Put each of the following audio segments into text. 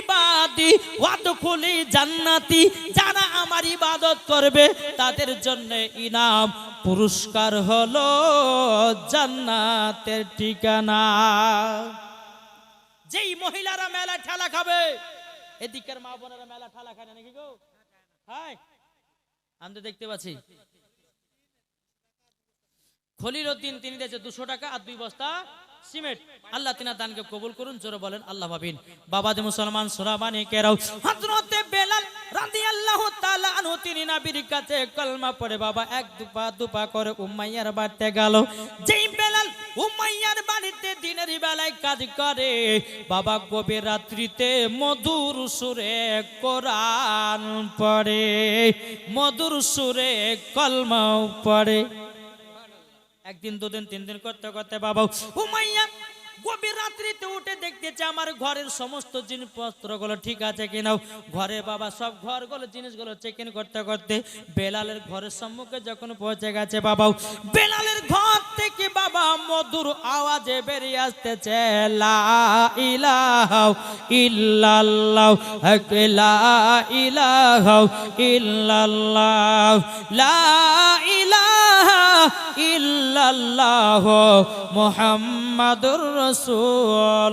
ইবাদি, ওয়াদখুলি জান্নাতি যারা আমার ইবাদত করবে, তাদের জন্য ইনাম পুরস্কার হলো জান্নাতের ঠিকানা। যেই মহিলারা মেলা ঠেলা খাবে, এদিকের মা বোনেরা মেলা ঠেলা খায় নাকি গো? হাই আমি দেখতে পাচ্ছি। খলিল উদ্দিন, তিনি দিয়েছে দুশো টাকা আর দুই বস্তা সিমেন্ট। আল্লাহ তিনার দানকে কবুল করুন, জোরে বলেন, আল্লাহ ভাবিন। বাবা যে মুসলমান সোরাবানি কেরাও। হযরতে বেলাল রাদিয়াল্লাহু তাআলা আনহু, তিনি নবীর কাছে কলমা পড়ে, বাবা, এক দুপা দুপা করে উম্মাইয়ার বাড়িতে গেল। যেই বেলাল উম্মাইয়ার বাড়িতে দিনের বেলায় কাজ করে, বাবা গভীর রাত্রিতে মধুর সুরে কোরআন পড়ে, মধুর সুরে কলমাও পড়ে। একদিন, দুদিন, তিন দিন করতে করতে বাবা উমাইয়া গভীর রাত্রিতে উঠে দেখতেছে আমার ঘরের সমস্ত জিনিসপত্রগুলো ঠিক আছে কিনা। ঘরে বাবা সব ঘরগুলো, জিনিসগুলো চেক ইন করতে করতে বেলালের ঘরের সম্মুখে যখন পৌঁছে গেছে বাবা, বেলালের ঘর থেকে বাবা মধুর আওয়াজে বেরিয়ে আসতেছে ইল্লাল্লাহ ইল্লাল্লাহ ইল্লাল্লাহ মুহাম্মাদুর রাসূলুল্লাহ।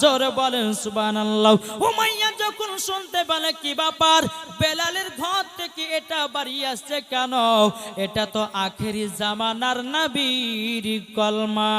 জোরে বলেন সুবহানাল্লাহ। উমাইয়া যখন শুনতে পেলে, কি ব্যাপার? বেলালের ঘর থেকে এটা বাড়ি আসছে কেন? এটা তো আখেরি জামানার নবীর কলমা।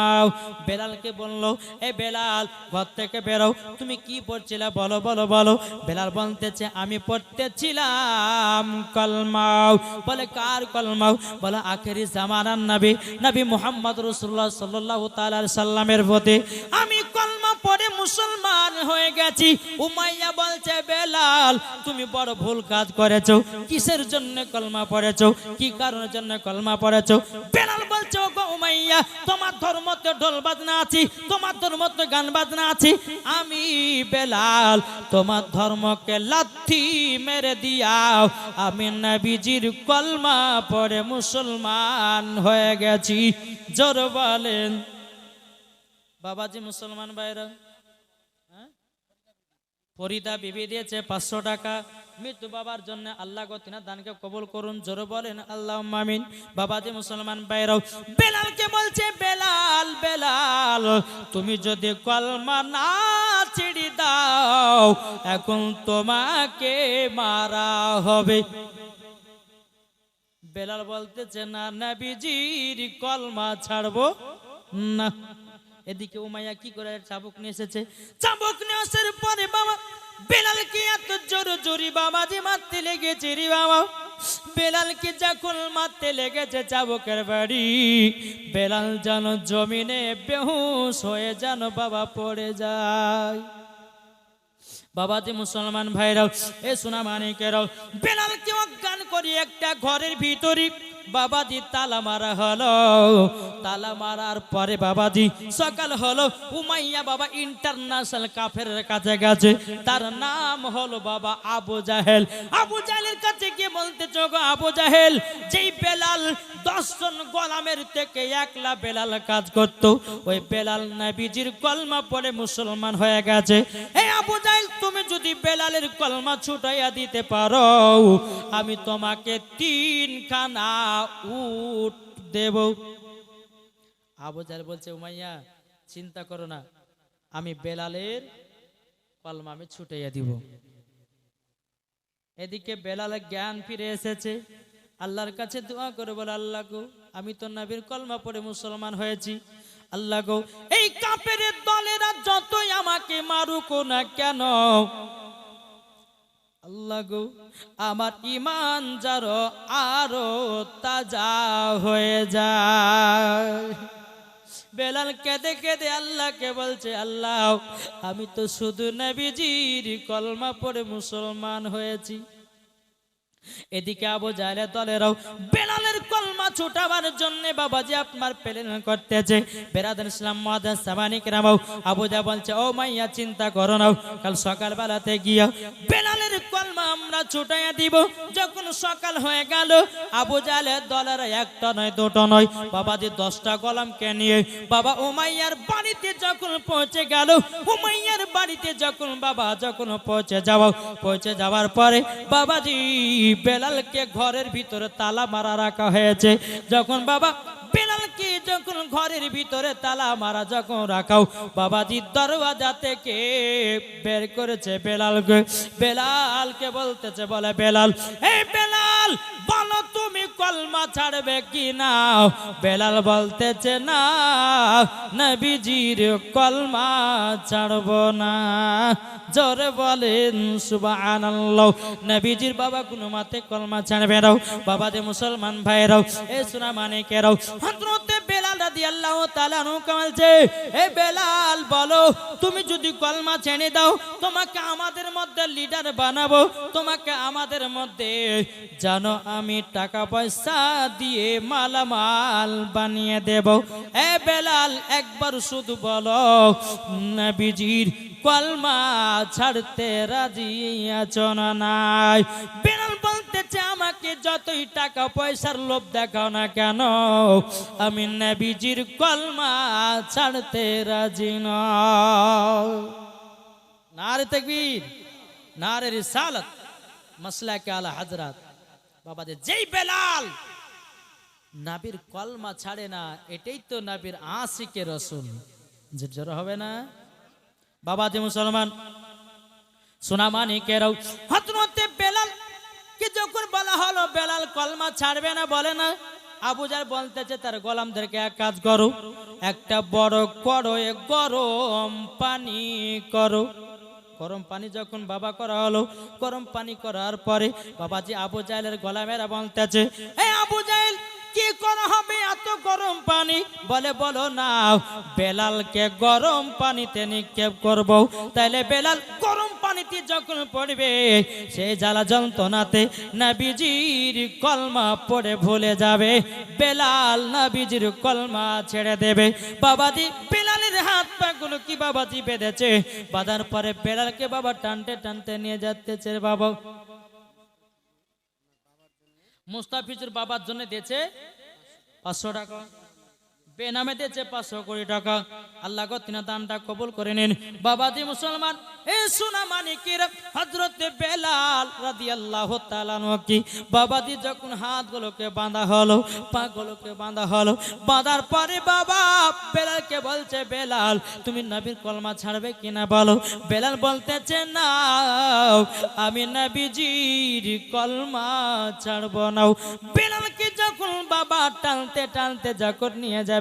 বেলালকে বলল, এ বেলাল, ঘর থেকে বেরো। তুমি কি পড়ছিলে? বলো বলো বলো। বেলাল বলতেছে, আমি পড়তেছিলাম কলমাও। বলে, কার কলমাও? বলে, আখেরি জামানার নবী নবী মোহাম্মদ রসুল্লাহ সাল্লাহ তালার সাল্লামের প্রতি। আমি কলমা পড়ে মুসলমান হয়ে গেছি। উমাইয়া বলছে, বেলাল, তুমি বড় ভুল কাজ করেছ। কিসের জন্য কলমা পড়েছো? কি কারণের জন্য কলমা পড়েছো? বেলাল বলছে উমাইয়া, তোমার ধর্মতে ঢোল বাজনা আছি, তোমার ধর্মতে গান বাজনা আছি। আমি, বেলাল, তোমার ধর্মকে লাথি মেরে দিয়াও। আমি নবীজির কলমা পড়ে মুসলমান হয়ে গেছি। জোর বলেন। বাবাজি মুসলমান ভাইরা হ্যাঁ? ফরিদা বিবি দিয়েছে পাঁচশো টাকা। মৃত্যু বাবার জন্য আল্লাহ গতিনা দানকে কবুল করুন, জোরে বলেন আল্লাহ মামিন বাবাজি মুসলমান বাইরাও বেলালকে বলছে, বেলাল বেলাল, তুমি যদি কলমা না ছিড়ি দাও, এখন তোমাকে মারা হবে। বেলাল বলতেছে, না, নবীজির কলমা ছাড়বো না। এদিকে উমাইয়া কি করে চাবুক নিয়ে এসেছে? চাবুক নিয়ে আসার পরে বাবা বেলাল কি এত জোর জোরি বাবা যে মারতে লেগেছে রে বাবা। বেলালকে যখন মারতে লেগেছে চাবুকের বাড়ি, বেলাল যেন জমিনে বেহুশ হয়ে যেন বাবা পড়ে যায়। বাবাজি মুসলমান ভাইরাও এ সোনা মানিকেরাও বেলালকে অজ্ঞান করি একটা ঘরের ভিতরে বাবাজি তালা মারা হলো। তালা মারার পরে বাবাজি সকাল হলো। উমাইয়া বাবা ইন্টারন্যাশনাল কাফের কাছে গেছে। তার নাম হলো বাবা আবু জাহেল। আবু জাহেলের কাছে গিয়ে বলতে চোখ আবু জাহেল, যেই বেলাল দশজন গোলামের থেকে একলা বেলাল কাজ করত, ওই বেলাল নবীজির কলমা পড়ে মুসলমান হয়ে গেছে। এই আবু জাহেল, তুমি যদি বেলালের কলমা ছুটাইয়া দিতে পারো, আমি তোমাকে তিনখানা উট দেব। বলছে, উমাইয়া, চিন্তা করো না, আমি বেলালের কলমা আমি ছুটাইয়া দিব। এদিকে বেলালে জ্ঞান ফিরে এসেছে। আল্লাহর কাছে দোয়া করে বলে, আল্লাহ গো, আমি তো নবীর কলমা পড়ে মুসলমান হয়েছি। আল্লাহ গো, এই কাপের দলেরা যতই আমাকে মারুক না কেন আল্লাহ গো, আমার ইমান যারো আরও তাজা হয়ে যায়। বেলাল কেঁদে কেঁদে আল্লাহকে বলছে, আল্লাহ, আমি তো শুধু নবীজির কলমা পড়ে মুসলমান হয়েছি। এদিকে আবু জালে দলেরাও বেলালের কলমা ছুটাবার জন্য বাবাজি আপনার প্লেন করতেছে। বেরাদান ইসলাম মহাদান সামানিক রামাও আবুজা বলছে, ও মাইয়া, চিন্তা করো নাও কাল বেলাতে গিয়া বেলালের কলমা আমরা ছুটাইয়া দিব। যখন সকাল হয়ে গেল, আবু জাহেলের দলের একটা নয়, দুটো নয়। বাবাজি দশটা গোলামকে নিয়ে বাবা, উমাইয়ার বাড়িতে যখন পৌঁছে গেল, উমাইয়ার বাড়ি বাড়িতে যখন বাবা, যখন পৌঁছে যাওয়া, পৌঁছে যাওয়ার পরে বাবাজি বেলালকে ঘরের ভিতরে তালা মারা রাখা হয়েছে। যখন বাবা বেলালকে যখন ঘরের ভিতরে তালা মারা যখন রাখাও বাবাজি দরওয়াজা থেকে বের করেছে বেলালকে। বেলালকে বলতেছে, বলে, বেলাল এই বেলাল বলো কলমা ছাড়বে কি না? বেলাল বলতেছে, না, নবীজির কলমা ছাড়ব না। জোরে বলেন, সুবহানাল্লাহ, নবীজির বাবা কোনো মাতে কলমা ছাড়বে রাও বাবা দে মুসলমান ভাইরাও এ সোনা মানে কেরাও বেলাল আমাদের মধ্যে লিডার বানাবো, তোমাকে আমাদের মধ্যে আমি টাকা পয়সা দিয়ে মালামাল বানিয়ে দেব। এ বেলাল, একবার শুধু বলো, নবীজির কলমা ছাড়তে রাজি আছো নাই? বলতেছে আমাকে যতই টাকা পয়সার লোভ দেখাও না কেন, আমি নবীজির কলমা ছাড়তে রাজি নারে তকবীর, নারে রিসালত মাসলা কে আলা হাজরাত। বাবা যে যেই বেলাল নাবির কলমা ছাড়ে না, এটাই তো নাবির আশিকে রসুল যে জোর হবে না? বাবা যে মুসলমান সোনামানি কেরাও হতরতে বেলাল কে যখন বলা হলো, বেলাল কলমা ছাড়বে না, বলে না। আবুজার বলতেছে, তার গোলামদেরকে এক কাজ করো, একটা বড় করো গরম পানি করো। গরম পানি যখন বাবা করা হলো, গরম পানি করার পরে বাবাজি আবু জাহেলের গোলামেরা বলতেছে, এ আবু জাহেল, কি করা হবে এত গরম পানি? বলে, বলো না, বেলালকে গরম পানিতে নিক্ষেপ করব। তাইলে বেলাল গরম পানিতে যখন পড়বে সেই জ্বালা যন্ত্রণাতে নাবিজির কলমা পড়ে ভুলে যাবে। বেলাল নাবিজির কলমা ছেড়ে দেবে। বাবাজি, বেলালের হাত পা গুলো কি বাবাজি বেঁধেছে? বাঁধার পরে বেলালকে বাবা টানতে টানতে নিয়ে যাচ্ছে বাবা। মুস্তাফিজুর বাবার জন্য দিয়েছে পাঁচশো টাকা। পাঁচশো কোটি টাকা আল্লাহ দানটা কবুল করে নিন। বেলাল বাবা তুমি নবীর কলমা ছাড়বে কিনা বলো? বেলাল বলতেছে, না, আমি নবীজির কলমা ছাড়ব না। বেলালকে যখন বাবা টানতে টানতে যখন নিয়ে যায়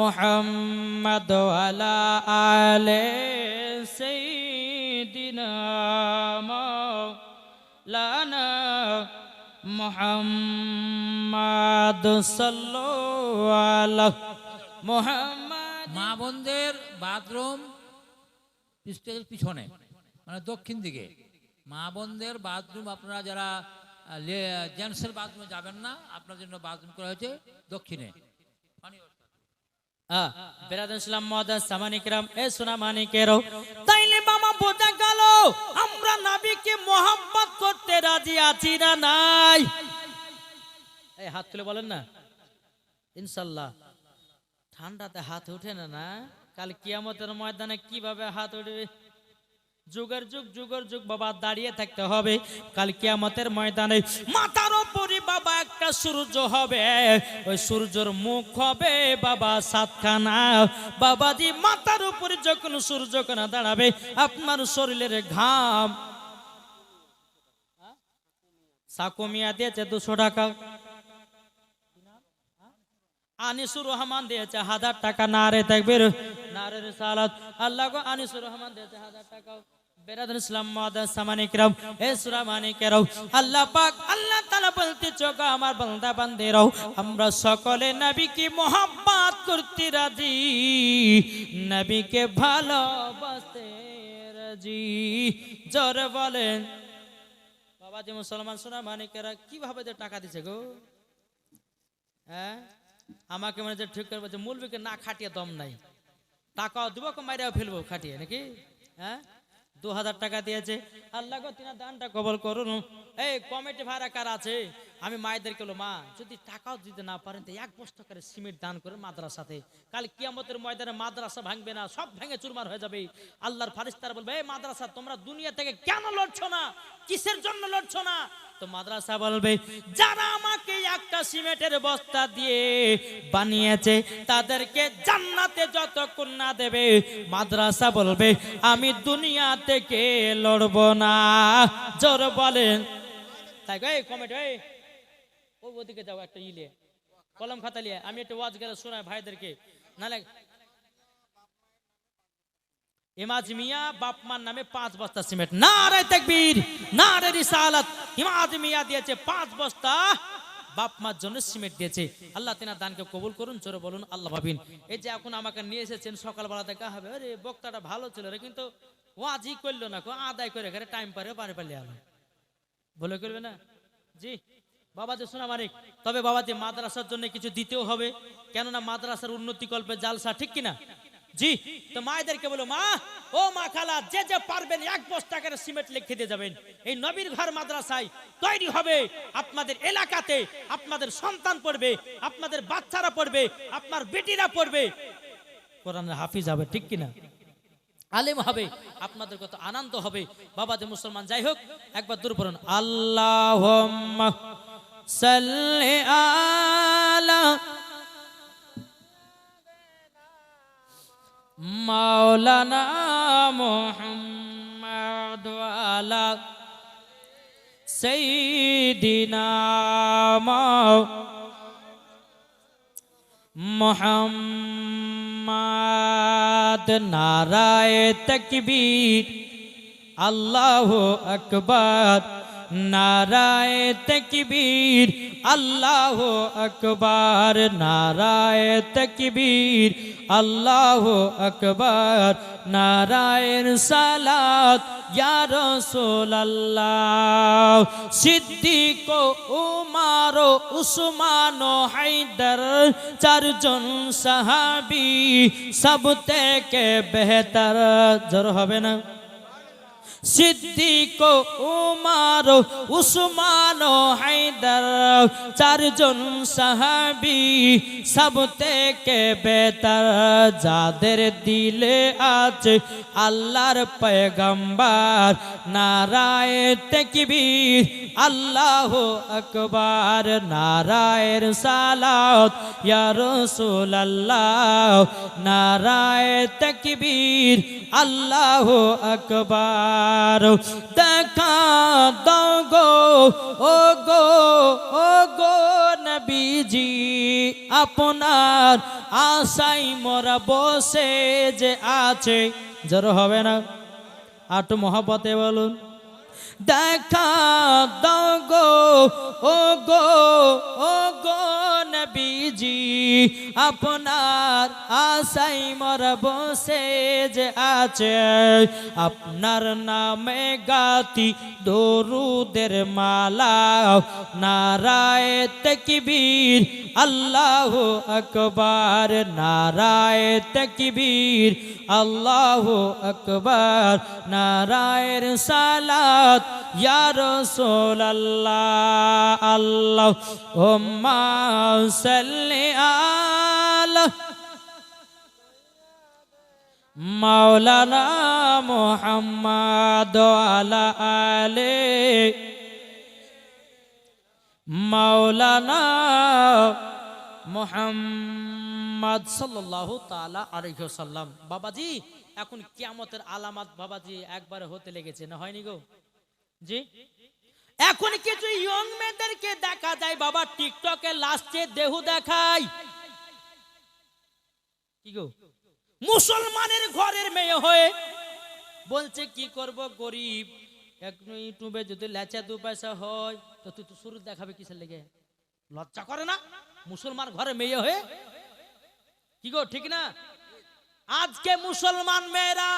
মোহাম্মদ আলা আলে সাইয়্যিদিনা মাওলানা মোহাম্মদ আলাইহি মোহাম্মদ মা বোনদের বাথরুম স্টেজের পিছনে মানে দক্ষিণ দিকে। মা বোনদের বাথরুম, আপনারা যারা জেন্টসের বাথরুমে যাবেন না আপনার জন্য বাথরুম করা হয়েছে দক্ষিণে পানি ব্যবস্থা। বেরাদুল ইসলাম মহাদাস সামানিকরাম এ সোনা মানিকেরও তাইলে মামা বোঝা গেল আমরা নবীকে মোহাম্মত করতে রাজি আছি না নাই। এই হাত তুলে বলেন না। ইনশাল্লাহ। ঠান্ডাতে হাত উঠে না না? কাল কিয়ামতের ময়দানে কীভাবে হাত উঠবে? যুগের যুগ যুগের যুগ বাবা দাঁড়িয়ে থাকতে হবে। কাল কিয়ামতের ময়দানে মাথার উপরে বাবা একটা সূর্য হবে। ওই সূর্যের মুখ হবে বাবা সাতখানা। বাবাজি মাথার উপরে যখন সূর্যখানা দাঁড়াবে, আপনার শরীরের ঘাম। সাকুমিয়া দিয়েছে দুশো টাকা। আনিসুর রহমান দিয়েছে হাজার টাকা। নারে তাকবীর নারে রিসালাত। আল্লাহ আনিসুর রহমান দিয়েছে হাজার টাকা। বেরাদুল ইসলাম মাদাস সামানিকরাম এ সুরা আল্লাহ পাক, আল্লাহ তাআলা বলতে চোখ আমার বান্দা বান্দেরাও আমরা সকলে নবীকে মোহাব্বত করতে রাজি, নবীকে ভালোবাসতে রাজি। জি বলেন বাবা যে মুসলমান সোনা মানিকেরা কীভাবে যে টাকা দিছে গো? হ্যাঁ? আমাকে মানে যে ঠিক করবে যে মূলবিকে না খাটিয়ে দম নাই। টাকাও দিব মাইরাও ফেলব খাটিয়ে, নাকি? হ্যাঁ? দু হাজার টাকা দিয়েছে। আল্লাহ গো তিনা দানটা কবল করুন। এই কমিটি ভাড়া কার আছে? আমি মায়েদেরকে বলো মা, যদি টাকাও দিতে না পারেন, তো এক বস্তা করে সিমেন্ট দান করেন মাদ্রাসাতে। কাল কিয়ামতের ময়দানে মাদ্রাসা ভাঙবে না, সব ভেঙে চুরমার হয়ে যাবে। আল্লাহর ফারিস্তারা বলবে, এই মাদ্রাসা, তোমরা দুনিয়া থেকে কেন লড়ছো না? কিসের জন্য লড়ছো না? তো মাদ্রাসা বলবে, যারা আমাকে একটা সিমেন্টের বস্তা দিয়ে বানিয়েছে, তাদেরকে জান্নাতে যতক্ষণ না দেবে, মাদ্রাসা বলবে, আমি দুনিয়া থেকে লড়ব না। জোর বলেন। তাই এই। ওদিকে যাও একটা ইলে কলম খাতা লিয়ে আমি একটা ওয়াজ গেলে শোনাই ভাইদেরকে। নালে ইমাজ মিয়া বাপমার নামে পাঁচ বস্তা সিমেন্ট। না রে না রে ইমাজ মিয়া দিয়েছে পাঁচ বস্তা, বাপ মার জন্য সিমেন্ট দিয়েছে। আল্লাহ তিনার দানকে কবুল করুন চোরে বলুন, আল্লাহ ভাবিন। এই যে এখন আমাকে নিয়ে এসেছেন, সকালবেলা দেখা হবে। আরে, বক্তাটা ভালো ছিল রে, কিন্তু ওয়াজই করল না আদায় করে টাইম পারে পারে পারলে আলো বলে করবে না? জি। বাবা যে শোনা মানিক, তবে বাবা যে মাদ্রাসার জন্য কিছু দিতেও হবে। কেননা মাদ্রাসার উন্নতি কল্পে জালসা, ঠিক কিনা? জি, তো মায়েদেরকে বলো, মা, ও মা খালা, যে যে পারবেন এক বস্তা করে সিমেন্ট লিখে দিয়ে যাবেন। এই নবীর ঘর মাদ্রাসায় তৈরি হবে। আপনাদের এলাকাতে আপনাদের সন্তান পড়বে, আপনাদের বাচ্চারা পড়বে, আপনার বেটিরা পড়বে। কোরআনের হাফিজ হবে, ঠিক কিনা? আলেম হবে, আপনাদের কত আনন্দ হবে। বাবা যে মুসলমান, যাই হোক, একবার দূর পড়ুন। আল্লাহ সাল্লি আলা মাওলানা মুহাম্মদ আলা সাইয়্যিদিনা মাও মোহাম্মদ নারায় তকবীর আল্লাহ আকবর নারায় তকবীর, আল্লাহ আকবর। নারায় তকবীর, আল্লাহ আকবর। নারায়ণ সালাত, ইয়া রাসূলুল্লাহ। সিদ্দিক উমার উসমান হায়দার চারজন সাহাবী, সব থেকে বেহতর। জোর হবে না। সিদ্দিক, উমার, উসমান হায়দার চারজন সাহাবি সব থেকে বেতার। যাদের দিলে আছে আল্লাহর পয়গম্বর, নারায় তকবীর, আল্লাহ আকবার, নারায়ের সালাত, ইয়া রাসূলুল্লাহ, নারায় তকবীর, আল্লাহ আকবার। দেখা দগো ও গো ও গো নবীজি, আপনার আশাই মরা বসে যে আছে। জোর হবে না? আটু মহাপতে বলুন। দেখা দাও গো ও গো ও গো নবীজি, আপনার আশাই মর বসে যে আছে। আপনার নামে গাতি দরুদের মালা, নারায় তকবীর, আল্লাহ আকবার, নারায় তকবীর, আল্লাহ আকবার, নারায়ের সালাত হুম্মা সাল্লি আলা মাওলানা মুহাম্মদ আলা আলে মাওলানা মোহাম্মদ সাল্লাল্লাহু তাআলা আলাইহি সাল্লাম বাবাজি, এখন কিয়ামতের আলামত বাবাজি একবারে হতে লেগেছে, না হয়নি গো? জি। এখন কিছু ইয়ং মেয়েদেরকে দেখা যায়, বাবা টিকটকে লাস্টে দেহু দেখায়। কি গো? মুসলমানের ঘরের মেয়ে হয়ে বলছে, কি করব গরিব? এক ইউটিউবে যদি লেচা দু পয়সা হয়, তো তুই তো শুরু দেখাবে কিসের লেগে? লজ্জা করে না? মুসলমান ঘরে মেয়ে হয়ে? কি গো, ঠিক না? আজকে মুসলমান মেয়েরা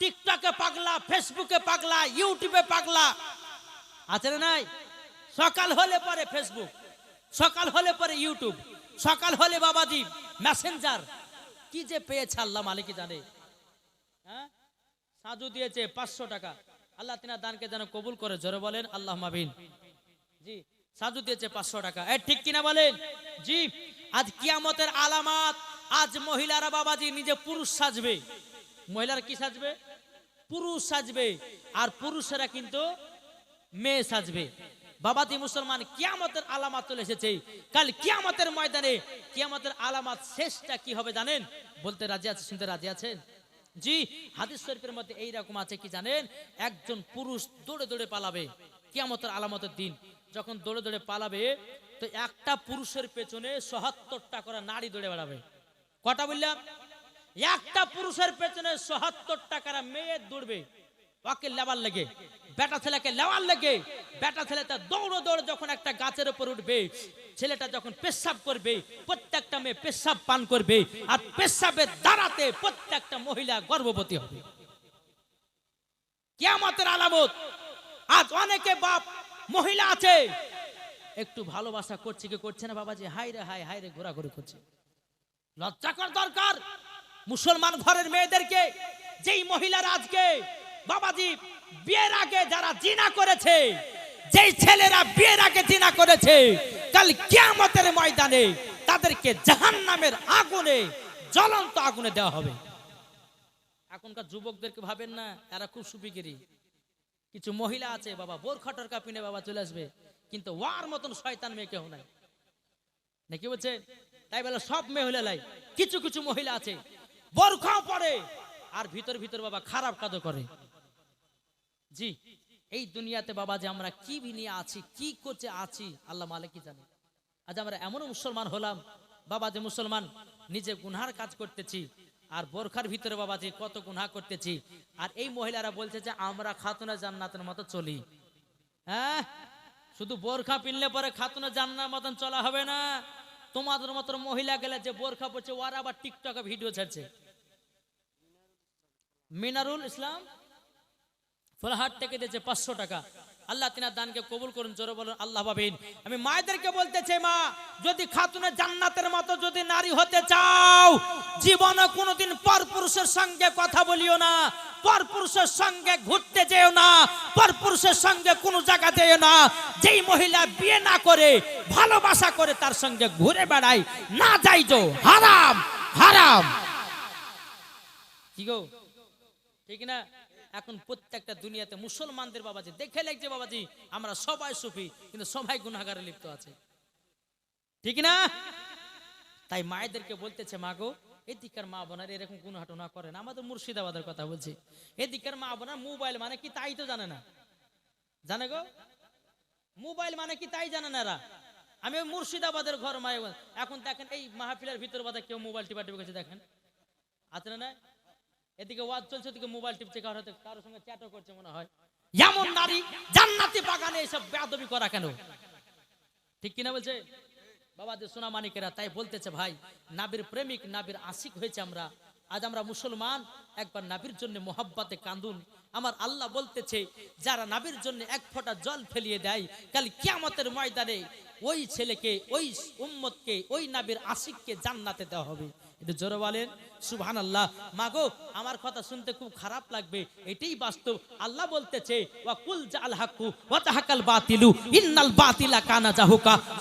টিকটকে পাগলা ফেসবুকে পাগলা ইউটিউবে পাগলা। আছে না নাই? সকাল হলে পরে ফেসবুক সকাল হলে পরে ইউটিউব সকাল হলে বাবাজি মেসেঞ্জার কি যে পেয়েছে আল্লাহ মালিকই জানে। হ্যাঁ? সাজু দিয়েছে পাঁচশো টাকা। আল্লাহ তিনার দানকে যেন কবুল করে, জোরে বলেন, আল্লাহ মাবিন জি, সাজু দিয়েছে পাঁচশো টাকা। এ, ঠিক কিনা বলেন? জি, আজ কিয়ামতের আলামাত, আজ মহিলারা বাবাজি নিজে পুরুষ সাজবে। মহিলারা কি সাজবে? পুরুষ সাজবে আর পুরুষেরা কিন্তু মেয়ে সাজবে। বাবাজি মুসলমান কিয়ামতের আলামাত চলে এসেছে। কাল কিয়ামতের ময়দানে কিয়ামতের আলামাত শেষটা কি হবে জানেন? বলতে রাজি আছে শুনতে রাজি আছেন? জি, হাদিস শরীফের মধ্যে এই রকম আছে কি জানেন? একজন পুরুষ দৌড়ে দৌড়ে পালাবে কিয়ামতের আলামতের দিন। যখন দৌড়ে দৌড়ে পালাবে, তো একটা পুরুষের পেছনে সহাত্তরটা করে নারী দৌড়ে বেড়াবে। কটা বললাম? একটা পুরুষের পেছনে সহাত্তর টাকার মেয়ে দৌড়বে। ওকে লেবার লেগে? বেটা ছেলেকে লেওয়ার লেগে। বেটা ছেলেটা দৌড়ো দৌড় যখন একটা গাছের উপর উঠবে, ছেলেটা যখন পেশাব করবে, প্রত্যেকটা মেয়ে পেশাব পান করবে আর পেশাবের দ্বারাতে প্রত্যেকটা মহিলা গর্ভবতী হবে। কিয়ামতের আলামত। আজ অনেকে বাপ মহিলা আছে। একটু ভালোবাসা করছে কি করছে না বাবাজি? হাই রে হাই হাই রে ঘোরাঘুরি করছে। লজ্জা কর দরকার। মুসলমান ঘরের মেয়েদেরকে, যেই মহিলারা আজকে বাবাজি বিয়ের আগে যারা জিনা করেছে, যেই ছেলেরা বিয়ের আগে জিনা করেছে, কাল কিয়ামতের ময়দানে তাদেরকে জাহান্নামের আগুনে, জ্বলন্ত আগুনে দেওয়া হবে। এখনকার যুবকদেরকে ভাবেন না এরা খুব সুপিগিরি। কিছু মহিলা আছে, বাবা বোরখা টরকা পিনে বাবা চলে আসবে, কিন্তু ওয়ার মতন শয়তান মেয়ে কেউ নাই। নাকি বলছে? তাই বলে সব মেয়ে হলে লাই। কিছু কিছু মহিলা আছে বোরখাও পরে। আর ভিতর ভিতর বাবা খারাপ কাজও করে। জি, এই দুনিয়াতে বাবা যে আমরা কি নিয়ে আছি, কি করছে আছি, আল্লাহ মালিক কি জানে? আজ আমরা এমন মুসলমান হলাম, বাবা যে মুসলমান, নিজে গুনহার কাজ করতেছি, আর বোরখার ভিতরে বাবা যে কত গুনহা করতেছি, আর এই মহিলারা বলছে যে আমরা খাতুনা জান্নাতের মতো চলি। হ্যাঁ? শুধু বোরখা পিনলে পরে খাতুনা জান্নার মতন চলা হবে না। তোমাদের মতো মহিলা গেলে যে বোরখা পড়ছে ওরা আবার টিকটকে ভিডিও ছাড়ছে। মিনারুল ইসলাম ফলহাট থেকে দিয়েছে পাঁচশো টাকা। আল্লাহ তিনার দানকে কবুল করুন, জোরে বলুন, আল্লাহ ভাবিন। আমি মায়েদেরকে বলতেছে মা, যদি খাতুনে জান্নাতের মতো যদি নারী হতে চাও, জীবনে কোনোদিন পর পুরুষের সঙ্গে কথা বলিও না পর পুরুষের সঙ্গে ঘুরতে যেও না পর পুরুষের সঙ্গে কোনো জায়গা যেও না। যেই মহিলা বিয়ে না করে, ভালোবাসা করে তার সঙ্গে ঘুরে বেড়ায়, না যাইজো, হারাম হারাম। কি গো? ঠিক না? এখন প্রত্যেকটা দুনিয়াতে মুসলমানদের বাবাজি, দেখে লাগছে বাবাজি, আমরা সবাই সুফি, কিন্তু সবাই গুনাগারে লিপ্ত আছে। ঠিক না? তাই মায়েদেরকে বলতেছে, মা গো, এদিকার মা বোনার এরকম করেন, আমাদের মুর্শিদাবাদের কথা বলছি। মা বোনার মোবাইল মানে কি তাই তো জানে না। জানে গো? মোবাইল মানে কি তাই জানে না এরা। আমি মুর্শিদাবাদের ঘর মায়ে এখন দেখেন এই মাহফিলের ভিতর বাদে কেউ মোবাইল টিপা টিপে দেখেন। আছে না এদিকে ওয়াজ চলছে, ওদিকে মোবাইল টিপছে কারোর হাতে কারোর সঙ্গে চ্যাটও করছে মনে হয়। এমন নারী, জান্নাতি বাগানে এসব বেয়াদবি করা কেন? ঠিক কিনা বলছে? বাবা যে সোনা মানিকেরা তাই বলতেছে, ভাই, নাবির প্রেমিক, নাবির আশিক হয়েছে আমরা। আজ আমরা মুসলমান, একবার নাবির জন্য মোহাব্বাতে কান্দুন আমার আল্লাহ বলতেছে, যারা নাবির জন্য এক ফোঁটা জল ফেলিয়ে দেয়, কাল কিয়ামতের ময়দানে ওই ছেলেকে, ওই উম্মতকে, ওই নাবির আশিককে জান্নাতে দেওয়া হবে। এটা জোরে বলেন। সুবহান আল্লাহ মাগো, আমার কথা শুনতে খুব খারাপ লাগবে। এটাই বাস্তব। আল্লাহ বলতেছে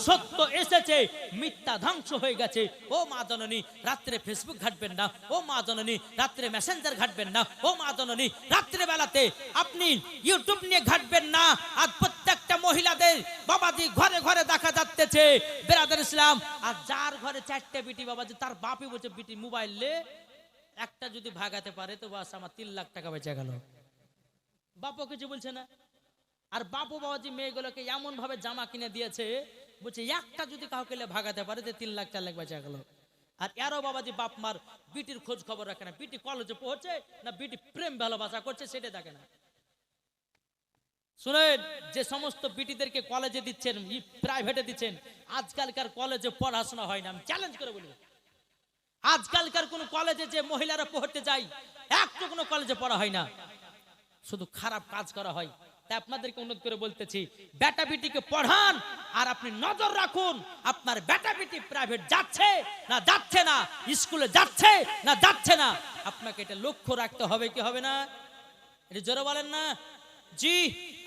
সত্য এসেছে, মিথ্যা ধ্বংস হয়ে গেছে। ও মা জননী, রাত্রে ফেসবুক ঘাটবেন না। ও মা জননী, রাত্রে মেসেঞ্জার ঘাটবেন না। ও মা জননী, রাত্রে বেলাতে আপনি ইউটিউব নিয়ে ঘাটবেন না। আর প্রত্যেকটা মহিলাদের বাবাজি ঘরে ঘরে দেখা যাচ্ছে, বেরাদার ইসলাম। আর যার ঘরে চারটে বিটি বাবাজি, তার বাপই বলছে, বিটি মোবাইলে একটা যদি ভাগাতে পারে তো বাস আমার তিন লাখ টাকা বেঁচে গেল। বাপও কিছু বলছে না। আর বাপু বাবাজি মেয়েগুলোকে এমন ভাবে জামা কিনে দিয়েছে, বলছে, একটা যদি কাউকে ভাগাতে পারে তো তিন লাখ, চার লাখ বেঁচে গেল। আর এরও বাবাজি বাপ মার বিটির খোঁজ খবর রাখে না। বিটি কলেজে পৌঁছে না বিটি প্রেম ভালোবাসা করছে সেটা দেখে না। শুনেন, যে সমস্ত বিটিদেরকে কলেজে দিচ্ছেন প্রাইভেটে দিচ্ছেন, আজকালকার কলেজে পড়াশোনা হয় না। আমি চ্যালেঞ্জ করে বলি। আজকালকার কোন কলেজে যে মহিলারা পড়তে যায় একটু কোনো কলেজে পড়া হয় না। শুধু খারাপ কাজ করা হয়। তাই আপনাদেরকে অনুরোধ করে বলতেছি, বেটা বেটিকে পড়ান, আর আপনি নজর রাখুন, আপনার বেটা বেটি প্রাইভেট যাচ্ছে না যাচ্ছে না স্কুলে যাচ্ছে না যাচ্ছে না। আপনাকে এটা লক্ষ্য রাখতে হবে কি হবে না? এটা জোরে বলেন না। জি,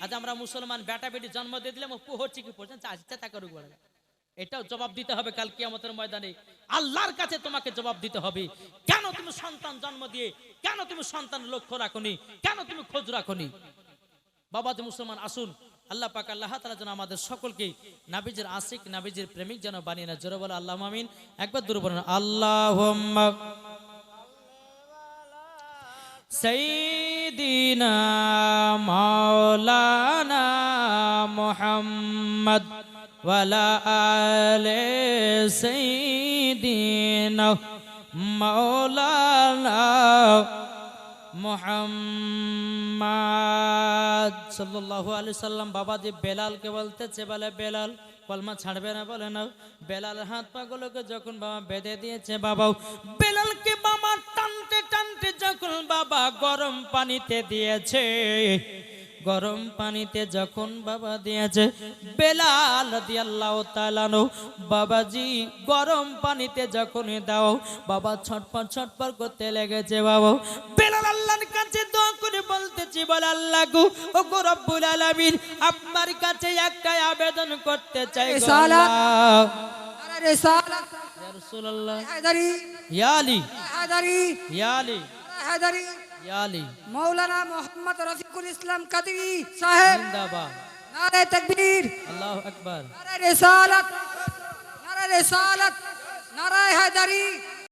আজ আমরা মুসলমান বেটা বেটি জন্ম দিয়ে দিলাম, ও হচ্ছে কি পড়ছেন চাষিটা করুক বলে এটাও জবাব দিতে হবে কাল কিয়ামতের ময়দানে। আল্লাহর কাছে তোমাকে জবাব দিতে হবে। কেন তুমি সন্তান জন্ম দিয়ে, কেন তুমি সন্তান লক্ষ্য রাখনি, কেন তুমি খোঁজ রাখনি? বাবা তুমি মুসলমান, আসুন। আল্লাহ পাক আল্লাহ তালা যেন আমাদের সকলকে নাবিজের আশিক, নাবিজের প্রেমিক যেন বানিয়ে না জোরে বলে আল্লাহ মামিন একবার দূর বলেন আল্লাহ সঈদিনা মাওলানা মোহাম্মদ। ولا آل سيدنا مولانا মোহাম্মদ সাল্লাল্লাহু আলাইহি সাল্লাম বাবা যে বেলালকে বলতেছে বলে বেলাল কলমা ছাড়বে না বলে না বেলাল হাত পাগুলোকে যখন বাবা বেঁধে দিয়েছে বাবা বেলালকে বাবা টানতে টানতে যখন বাবা গরম পানিতে দিয়েছে গরম পানিতে যখন বাবা দিয়েছে বেলাল দিয়াল্লাহ তালানো বাবাজি গরম পানিতে যখন দাও বাবা ছটপট ছটপট করতে লেগেছে বাবা। বেলাল আল্লাহর কাছে দোয়া করে বলতেছি বল আল্লাহ গো ও গো রব্বুল আলামিন আপনার কাছে একটা আবেদন করতে চাই। আরে রিসালাত। ইয়া রাসূলুল্লাহ। হায়দারি। ইয়া আলী। হায়দারি। ইয়া আলী। হায়দারি। ইয়া আলী মৌলানা মোহাম্মদ রফিকুল ইসলাম কাদরি সাহেব জিন্দাবাদ নারে তাকবীর আল্লাহু আকবার নারে রিসালাত নারে রিসালাত নারে হায়দারি